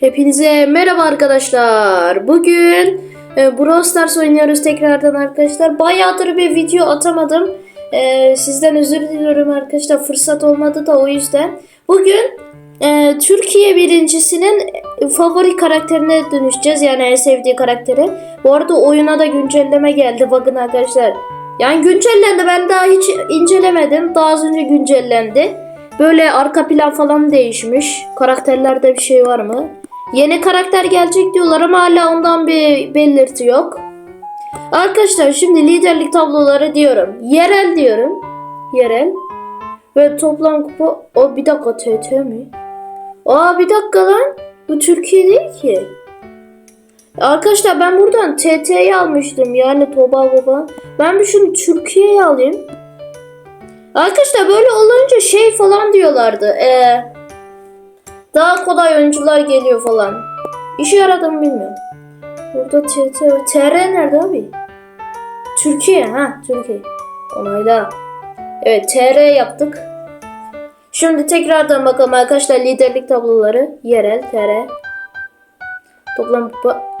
Hepinize merhaba arkadaşlar. Bugün e, Brawl Stars oynuyoruz tekrardan arkadaşlar. Bayağıdır bir video atamadım. E, sizden özür diliyorum arkadaşlar. Fırsat olmadı da o yüzden. Bugün e, Türkiye birincisinin favori karakterine dönüşeceğiz. Yani en sevdiği karakteri. Bu arada oyuna da güncelleme geldi. Bakın arkadaşlar. Yani güncellendi. Ben daha hiç incelemedim. Daha az önce güncellendi. Böyle arka plan falan değişmiş. Karakterlerde bir şey var mı? Yeni karakter gelecek diyorlar ama hala ondan bir belirti yok. Arkadaşlar şimdi liderlik tabloları diyorum. Yerel diyorum. Yerel. Ve toplam kupa... O bir dakika TT mi? Aa bir dakika lan. Bu Türkiye değil ki. Arkadaşlar ben buradan TT'yi almıştım. Yani Tobago falan. Ben bir şunu Türkiye'ye alayım. Arkadaşlar böyle olunca şey falan diyorlardı. Ee, daha kolay oyuncular geliyor falan. İşe yaradı mı bilmiyorum. Burada TT, TR nerede abi? Türkiye ha Türkiye. Onayla. Evet TR yaptık. Şimdi tekrardan bakalım arkadaşlar liderlik tabloları. Yerel TR. Toplam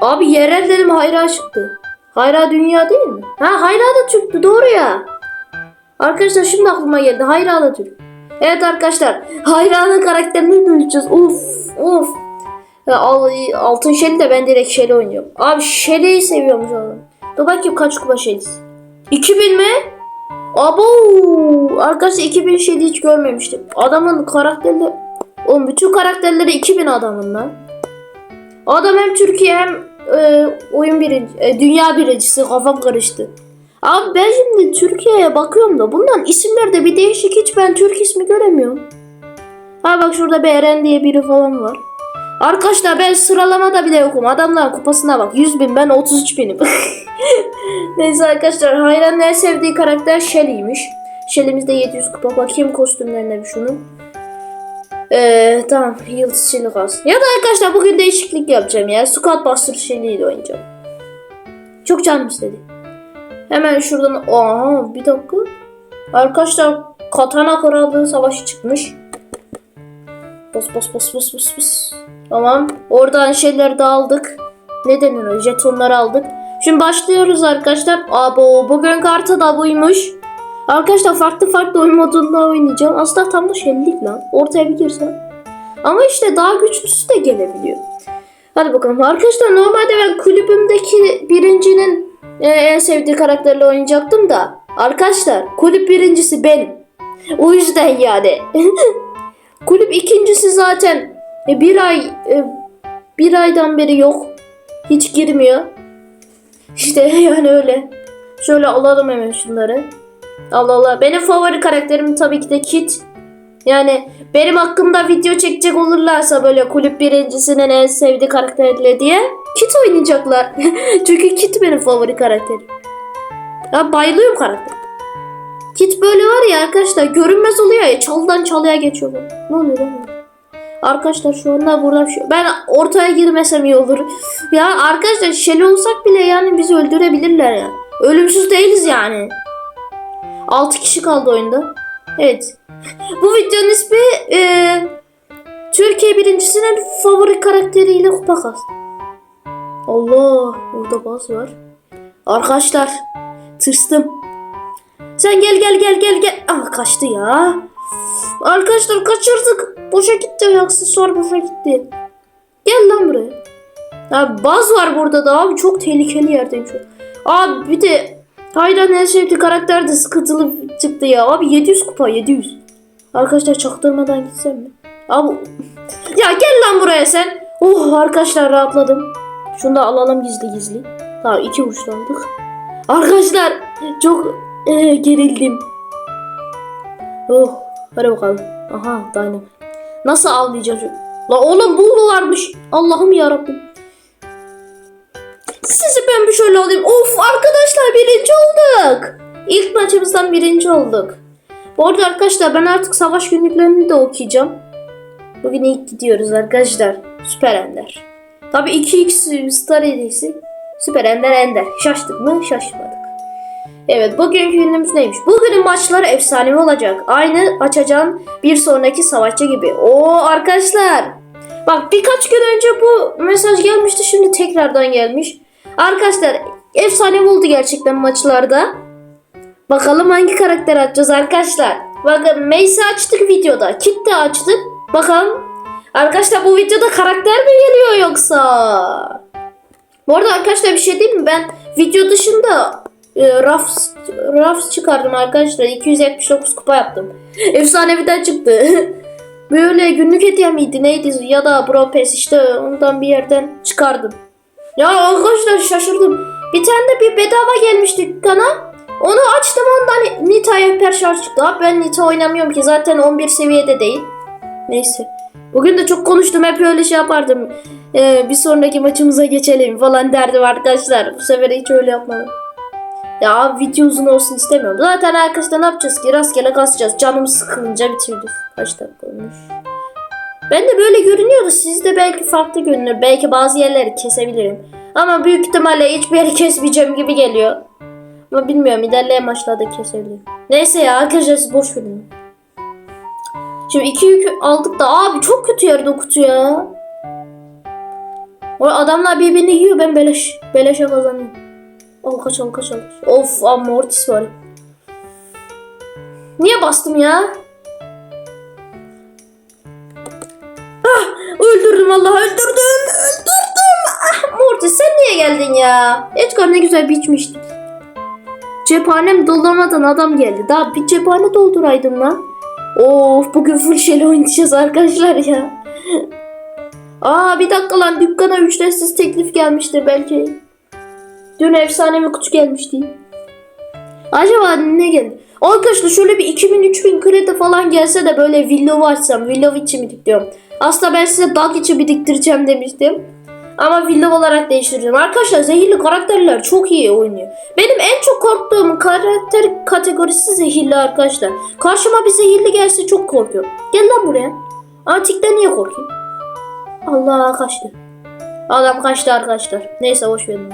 Abi yerel dedim hayra çıktı. Hayra dünya değil mi? Ha hayra da Türk'tü doğru ya. Arkadaşlar şimdi aklıma geldi. Hayranı Türk. Evet arkadaşlar. Hayranı karakterini dönüşeceğiz. Uf uf. Altın Shelly de ben direkt Shelly oynuyorum. Abi Shelly'yi seviyormuş adam. Dur bakayım kaç kupa Shelly'si. 2000 mi? Abo! Arkadaşlar 2000 Shelly hiç görmemiştim. Adamın karakterleri... Oğlum bütün karakterleri 2000 adamın lan. Adam hem Türkiye hem e, oyun birinci, e, dünya birincisi kafam karıştı. Abi ben şimdi Türkiye'ye bakıyorum da bundan isimlerde bir değişik hiç ben Türk ismi göremiyorum. Ha bak şurada bir Eren diye biri falan var. Arkadaşlar ben sıralamada bile yokum. Adamların kupasına bak. 100 bin ben 33 binim. Neyse arkadaşlar Hayran'ın en sevdiği karakter Shelly'ymiş. Shelly'mizde 700 kupa. Bakayım kostümlerine bir şunun. Ee, tamam Yıldız Shelly kalsın. Ya da arkadaşlar bugün değişiklik yapacağım ya. Squad Buster Shelly ile oynayacağım. Çok canım istedi. Hemen şuradan aha bir dakika. Arkadaşlar Katana Krallığı Savaşı çıkmış. Bas bas bas bas bas bas. Tamam. Oradan şeyleri de aldık. Ne denir o? Jetonları aldık. Şimdi başlıyoruz arkadaşlar. Abo bugün kartı da buymuş. Arkadaşlar farklı farklı oyun modunda oynayacağım. Aslında tam da şeylik lan. Ortaya bir girsem. Ama işte daha güçlüsü de gelebiliyor. Hadi bakalım. Arkadaşlar normalde ben kulübümdeki birincinin e, en sevdiği karakterle oynayacaktım da. Arkadaşlar kulüp birincisi benim. O yüzden yani. kulüp ikincisi zaten e, bir ay e, bir aydan beri yok. Hiç girmiyor. İşte yani öyle. Şöyle alalım hemen şunları. Allah Allah. Benim favori karakterim tabii ki de Kit. Yani benim hakkımda video çekecek olurlarsa böyle kulüp birincisinin en sevdiği karakterle diye Kit oynayacaklar. Çünkü Kit benim favori karakterim. Ya bayılıyorum karakter. Kit böyle var ya arkadaşlar görünmez oluyor ya çaldan çalıya geçiyor. bu. Ne oluyor lan? Arkadaşlar şu anda burada bir şey. Ben ortaya girmesem iyi olur. Ya arkadaşlar şeli olsak bile yani bizi öldürebilirler ya. Ölümsüz değiliz yani. 6 kişi kaldı oyunda. Evet. Bu videonun ismi e, Türkiye birincisinin favori karakteriyle kupa kastı. Allah burada baz var. Arkadaşlar tırstım. Sen gel gel gel gel gel. Ah kaçtı ya. Arkadaşlar kaçırdık. Boşa gitti. Aksesuar boşa gitti. Gel lan buraya. Abi baz var burada da abi. Çok tehlikeli yerdeyim şu. Abi bir de Hayran en sevdiği karakter de sıkıntılı çıktı ya. Abi 700 kupa 700. Arkadaşlar çaktırmadan gitsem mi? Abi ya gel lan buraya sen. Oh arkadaşlar rahatladım. Şunu da alalım gizli gizli. Tamam iki uçlandık. Arkadaşlar çok e, gerildim. Oh hadi bakalım. Aha dynamite. Nasıl avlayacağız? La oğlum bu varmış. Allah'ım yarabbim. Sizi ben bir şöyle alayım. Of arkadaşlar birinci olduk. İlk maçımızdan birinci olduk. Bu arada arkadaşlar ben artık savaş günlüklerini de okuyacağım. Bugün ilk gidiyoruz arkadaşlar. Süper Ender. Tabi 2x Star hediyesi. Süper Ender Ender. Şaştık mı? Şaşmadık. Evet bugünkü günümüz neymiş? Bugünün maçları efsanevi olacak. Aynı açacağın bir sonraki savaşçı gibi. Oo arkadaşlar. Bak birkaç gün önce bu mesaj gelmişti şimdi tekrardan gelmiş. Arkadaşlar efsane oldu gerçekten maçlarda. Bakalım hangi karakter açacağız arkadaşlar. Bakın Mace'i açtık videoda. Kit de açtık. Bakalım. Arkadaşlar bu videoda karakter mi geliyor yoksa? Bu arada arkadaşlar bir şey değil mi? Ben video dışında e, Rafs, Rafs çıkardım arkadaşlar. 279 kupa yaptım. Efsaneviden çıktı. Böyle günlük hediye miydi neydi ya da Bro Pass işte ondan bir yerden çıkardım. Ya arkadaşlar şaşırdım. Bir tane de bir bedava gelmiş dükkana. Onu açtım ondan Nita Hyper Şarj çıktı. Ben Nita oynamıyorum ki zaten 11 seviyede değil. Neyse. Bugün de çok konuştum hep öyle şey yapardım. Ee, bir sonraki maçımıza geçelim falan derdim arkadaşlar. Bu sefer hiç öyle yapmadım. Ya video uzun olsun istemiyorum. Zaten arkadaşlar ne yapacağız ki? Rastgele kasacağız. Canımız sıkılınca bitiririz. Kaç dakika olmuş? Ben de böyle görünüyordu. Sizde belki farklı görünür. Belki bazı yerleri kesebilirim. Ama büyük ihtimalle hiçbir yeri kesmeyeceğim gibi geliyor. Ama bilmiyorum ilerleyen maçlarda kesebilirim. Neyse ya arkadaşlar siz boş verin. Şimdi iki yükü aldık da abi çok kötü yerde o kutu ya. O adamlar birbirini yiyor ben beleş beleşe kazanıyorum. Al kaç al kaç al. Of amortis var. Niye bastım ya? Ah, öldürdüm Allah öldürdüm öldürdüm. Ah Mortis sen niye geldin ya? Edgar ne güzel biçmiştik. Cephanem dolamadan adam geldi. Daha bir cephane dolduraydım lan. Of bugün full şeyle oynayacağız arkadaşlar ya. Aa bir dakika lan dükkana ücretsiz teklif gelmiştir belki. Dün efsane bir kutu gelmişti. Acaba ne geldi? Arkadaşlar şöyle bir 2000-3000 kredi falan gelse de böyle villa açsam. Villa için biriktiriyorum. Aslında ben size dag için biriktireceğim demiştim. Ama villa olarak değiştireceğim. Arkadaşlar zehirli karakterler çok iyi oynuyor. Benim en çok korktuğum karakter kategorisi zehirli arkadaşlar. Karşıma bir zehirli gelse çok korkuyorum. Gel lan buraya. Antikten niye korkayım? Allah kaçtı. Adam kaçtı arkadaşlar. Neyse boş verin.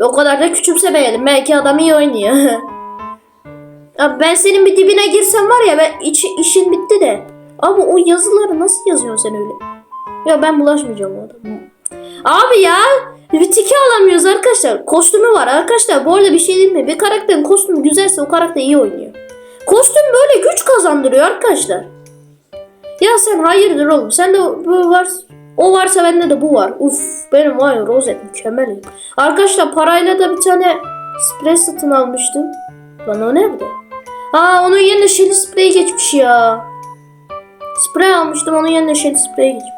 O kadar da küçümsemeyelim. Belki adam iyi oynuyor. Abi ben senin bir dibine girsem var ya ben iç, işin bitti de. Abi o yazıları nasıl yazıyorsun sen öyle? Ya ben bulaşmayacağım o adama. Abi ya bir tiki alamıyoruz arkadaşlar. Kostümü var arkadaşlar. Bu arada bir şey değil mi? Bir karakterin kostümü güzelse o karakter iyi oynuyor. Kostüm böyle güç kazandırıyor arkadaşlar. Ya sen hayırdır oğlum? Sen de bu var. O varsa bende de bu var. Uf benim var ya rozet mükemmel. Arkadaşlar parayla da bir tane sprey satın almıştım. Lan o nerede? Aa onun yerine Shelly sprey geçmiş ya. Sprey almıştım onun yerine Shelly sprey geçmiş.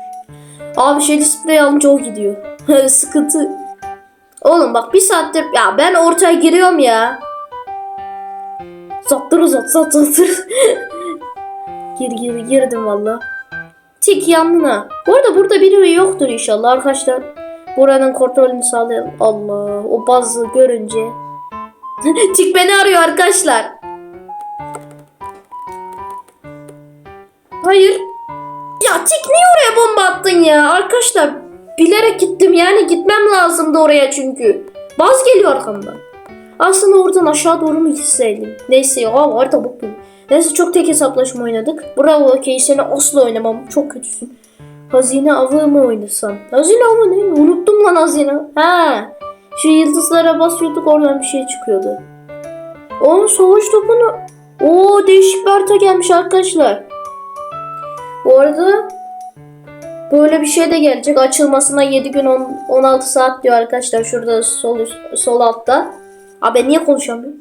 Abi Shelly sprey alınca o gidiyor. Sıkıntı. Oğlum bak bir saattir ya ben ortaya giriyorum ya. Zattır zat zat zattır. gir gir girdim valla. Tik yandın ha. Bu arada burada biri yoktur inşallah arkadaşlar. Buranın kontrolünü sağlayalım. Allah o bazı görünce. Tik beni arıyor arkadaşlar. Hayır. Ya Tik niye oraya bomba attın ya? Arkadaşlar bilerek gittim yani gitmem lazımdı oraya çünkü. Baz geliyor arkamdan. Aslında oradan aşağı doğru mu gitseydim? Neyse ya var da bugün. Neyse çok tek hesaplaşma oynadık. Bravo okey seni asla oynamam. Çok kötüsün. Hazine avı mı oynasam? Hazine avı ne? Unuttum lan hazine. Ha. Şu yıldızlara basıyorduk oradan bir şey çıkıyordu. O savaş topunu. Oo değişik bir harita gelmiş arkadaşlar. Bu arada böyle bir şey de gelecek. Açılmasına 7 gün 10, 16 saat diyor arkadaşlar. Şurada sol sol altta. Abi ben niye konuşamıyorum?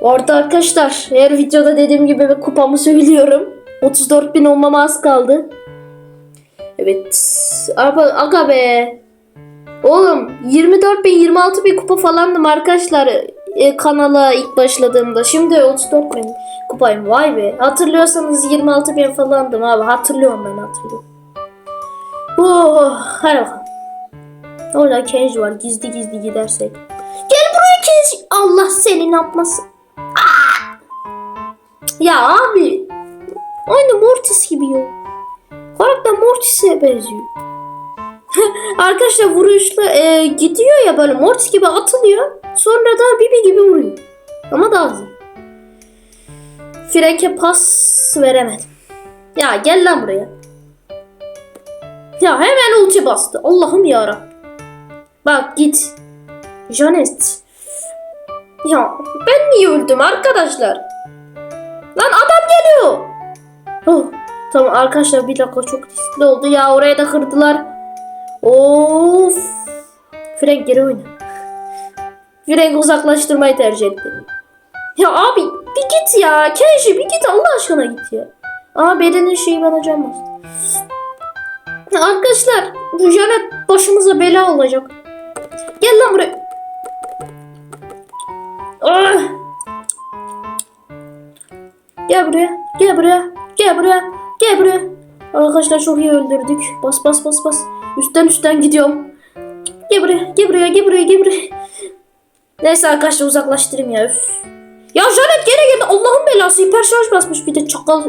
Orada arkadaşlar her videoda dediğim gibi bir kupamı söylüyorum. 34 bin olmama az kaldı. Evet. Aga, aga be. Oğlum 24 bin 26 bin kupa falandım arkadaşlar e, kanala ilk başladığımda. Şimdi 34 bin kupayım. Vay be. Hatırlıyorsanız 26 bin falandım abi. Hatırlıyorum ben hatırlıyorum. Oh, hadi bakalım. Orada Kenji var. Gizli gizli gidersek. Gel buraya Kenji. Allah seni ne yapmasın. Aa! Ya abi. Aynı Mortis gibi ya. Karakter Mortis'e benziyor. Arkadaşlar vuruşla e, gidiyor ya böyle Mortis gibi atılıyor. Sonra da Bibi gibi vuruyor. Ama daha hızlı. Frenke pas veremedim. Ya gel lan buraya. Ya hemen ulti bastı. Allah'ım ya Bak git. Janet. Ya ben niye öldüm arkadaşlar? Lan adam geliyor. Oh, tamam arkadaşlar bir dakika çok riskli oldu ya oraya da kırdılar. Of. Frank geri oyna. Frank uzaklaştırmayı tercih etti. Ya abi bir git ya. Kenji bir git Allah aşkına git ya. Aa bedenin şeyi bana can. Arkadaşlar bu Janet başımıza bela olacak. Gel lan buraya. Ah! Gel buraya. Gel buraya. Gel buraya. Gel buraya. Arkadaşlar çok iyi öldürdük. Bas bas bas bas. Üstten üstten gidiyorum. Gel buraya. Gel buraya. Gel buraya. Gel buraya. Neyse arkadaşlar uzaklaştırayım ya. Üf. Ya Janet gene geldi. Allah'ın belası. Hiper şarj basmış bir de çakal.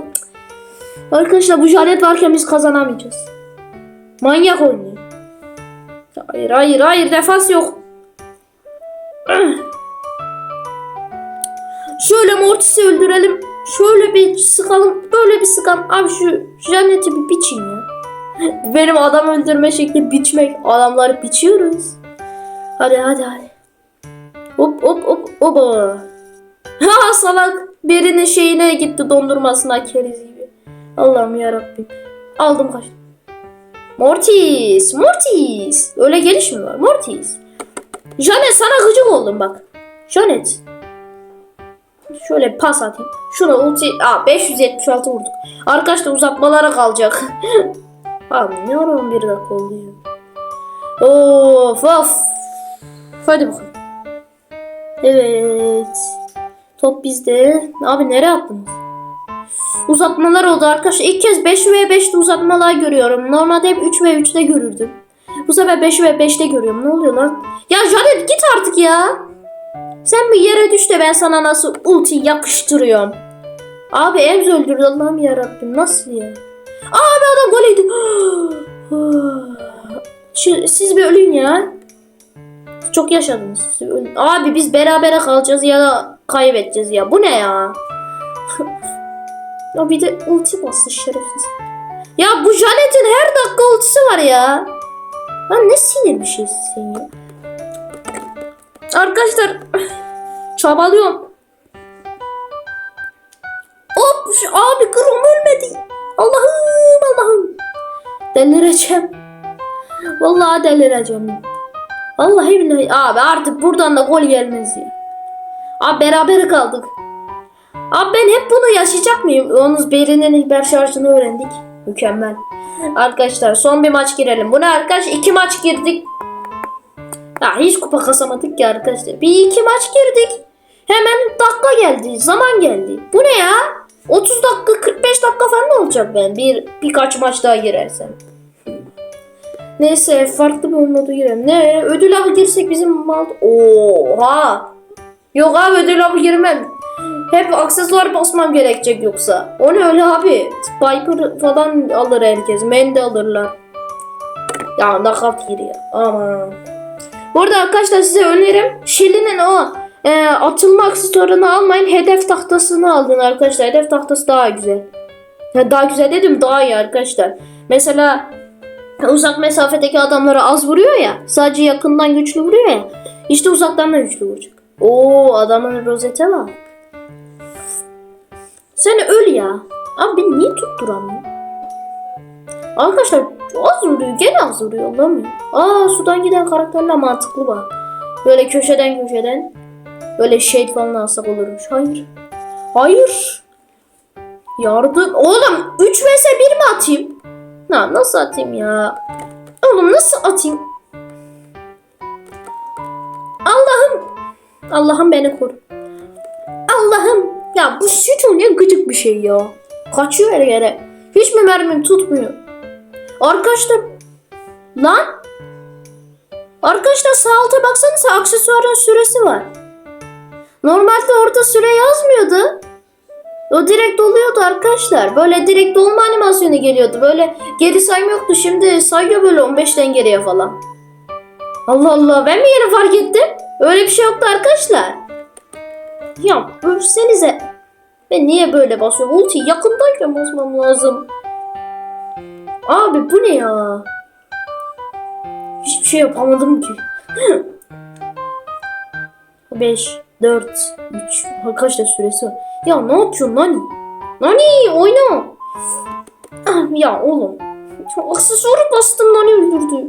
Arkadaşlar bu Janet varken biz kazanamayacağız. Manyak oynuyor. Hayır hayır hayır defans yok. Şöyle Mortis'i öldürelim. Şöyle bir sıkalım. Böyle bir sıkalım. Abi şu Janet'i bir biçin ya. Benim adam öldürme şekli biçmek. Adamları biçiyoruz. Hadi hadi hadi. Hop hop hop hop. Ha salak. Birinin şeyine gitti dondurmasına keriz gibi. Allah'ım yarabbim. Aldım kaçtım. Mortis, Mortis. Öyle geliş mi var? Mortis. Janet sana gıcık oldum bak. Janet. Şöyle bir pas atayım. Şuna ulti... Aa 576 vurduk. Arkadaşlar uzatmalara kalacak. Ara 11 dakika oldu ya. Of of. Hadi bakalım. Evet. Top bizde. Abi nereye attınız? Uzatmalar oldu arkadaşlar. İlk kez 5 ve 5'te uzatmalar görüyorum. Normalde hep 3 ve 3'te görürdüm. Bu sefer 5 ve 5'te görüyorum. Ne oluyor lan? Ya Janet git artık ya. Sen bir yere düş de ben sana nasıl ulti yakıştırıyorum. Abi Emz öldürdü Allah'ım yarabbim. Nasıl ya? Abi adam gol yedi. Siz bir ölün ya. Çok yaşadınız. Abi biz berabere kalacağız ya da kaybedeceğiz ya. Bu ne ya? Ya bir de ulti bastı şerefsiz. Ya bu Janet'in her dakika ultisi var ya. Lan ne sinir bir şeysin sen ya. Arkadaşlar çabalıyorum. Hop abi Grom ölmedi. Allah'ım Allah'ım. Delireceğim. Vallahi delireceğim. Vallahi billahi abi artık buradan da gol gelmez ya. Abi beraber kaldık. Abi ben hep bunu yaşayacak mıyım? Yalnız Beri'nin hiper şarjını öğrendik. Mükemmel. Arkadaşlar son bir maç girelim. Bu ne arkadaş? İki maç girdik. Ya hiç kupa kasamadık ki arkadaşlar. Bir iki maç girdik. Hemen dakika geldi. Zaman geldi. Bu ne ya? 30 dakika 45 dakika falan olacak ben. Bir birkaç maç daha girersem. Neyse farklı bir modu girelim. Ne? Ödül avı girsek bizim mal... Oha! Yok abi ödül avı girmem. Hep aksesuar basmam gerekecek yoksa. O ne öyle abi? Piper falan alır herkes. Men de alırlar. Ya nakat giriyor. Aman. Bu arada arkadaşlar size önerim. Shelly'nin o e, atılma aksesuarını almayın. Hedef tahtasını alın arkadaşlar. Hedef tahtası daha güzel. Ya daha güzel dedim daha iyi arkadaşlar. Mesela uzak mesafedeki adamlara az vuruyor ya. Sadece yakından güçlü vuruyor ya. İşte uzaktan da güçlü vuracak. Oo adamın rozete bak. Sen öl ya. Abi beni niye tutturamıyor? Arkadaşlar az vuruyor. Gene az vuruyor. Ya. Aa sudan giden karakterler mantıklı bak. Böyle köşeden köşeden. Böyle shade falan alsak olurmuş. Hayır. Hayır. Yardım. Oğlum 3 vs 1 mi atayım? Na, nasıl atayım ya? Oğlum nasıl atayım? Allah'ım. Allah'ım beni koru. Allah'ım. Ya bu sütun ne gıcık bir şey ya. Kaçıyor her yere. Hiç mi mermim tutmuyor? Arkadaşlar. Lan. Arkadaşlar sağ alta baksanıza aksesuarın süresi var. Normalde orada süre yazmıyordu. O direkt oluyordu arkadaşlar. Böyle direkt dolma animasyonu geliyordu. Böyle geri sayma yoktu. Şimdi sayıyor böyle 15'ten geriye falan. Allah Allah ben mi yeni fark ettim? Öyle bir şey yoktu arkadaşlar. Ya ölsenize. Ben niye böyle basıyorum? Ulti yakındayken basmam lazım. Abi bu ne ya? şey yapamadım ki. 5, 4, 3. Arkadaşlar süresi var. Ya ne yapıyorsun Nani? Nani oyna. Ah, ya oğlum. Aksesuarı bastım Nani öldürdü.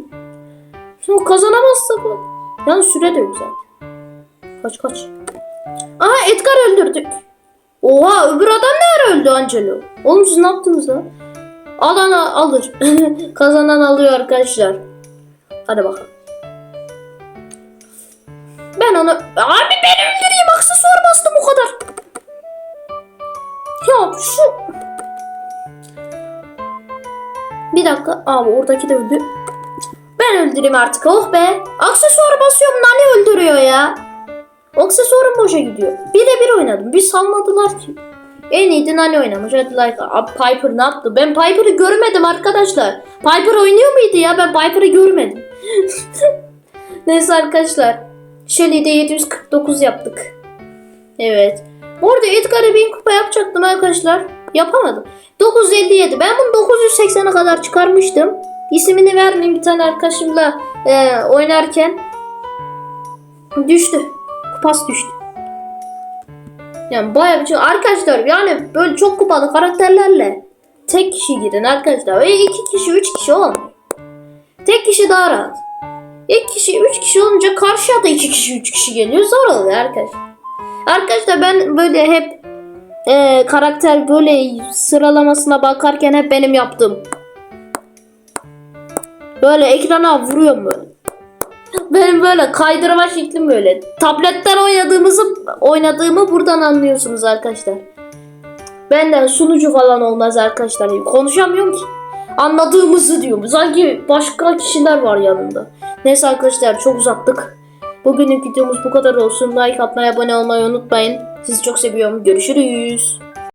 Şimdi kazanamazsak bak. Yani süre de yok zaten. Kaç kaç. Aha Edgar öldürdük. Oha öbür adam ne ara öldü Angelo? Oğlum siz ne yaptınız lan? Alan alır. Kazanan alıyor arkadaşlar. Hadi bakalım. Ben onu... Abi ben öldüreyim aksesuar bastım o kadar. Ya şu... Bir dakika. Abi oradaki de öldü. Ben öldüreyim artık oh be. Aksesuar basıyorum Nani öldürüyor ya. Aksesuarım boşa gidiyor. Bir de bir oynadım. Bir salmadılar ki. En iyi Nani oynamış. Hadi like. Abi Piper ne yaptı? Ben Piper'ı görmedim arkadaşlar. Piper oynuyor muydu ya? Ben Piper'ı görmedim. Neyse arkadaşlar. Shelly'de 749 yaptık. Evet. Bu arada Edgar'a 1000 kupa yapacaktım arkadaşlar. Yapamadım. 957. Ben bunu 980'e kadar çıkarmıştım. İsmini vermeyeyim bir tane arkadaşımla e, oynarken. Düştü. Kupas düştü. Yani bayağı bir şey. Arkadaşlar yani böyle çok kupalı karakterlerle tek kişi girin arkadaşlar. Ve iki kişi, üç kişi olmuyor. Tek kişi daha rahat. İki kişi, üç kişi olunca karşıya da iki kişi, üç kişi geliyor. Zor oluyor arkadaşlar. Arkadaşlar ben böyle hep e, karakter böyle sıralamasına bakarken hep benim yaptığım. Böyle ekrana vuruyorum böyle. Benim böyle kaydırma şeklim böyle. Tabletten oynadığımızı oynadığımı buradan anlıyorsunuz arkadaşlar. Benden sunucu falan olmaz arkadaşlar. Konuşamıyorum ki. Anladığımızı diyorum. Sanki başka kişiler var yanında. Neyse arkadaşlar çok uzattık. Bugünün videomuz bu kadar olsun. Like atmayı, abone olmayı unutmayın. Sizi çok seviyorum. Görüşürüz.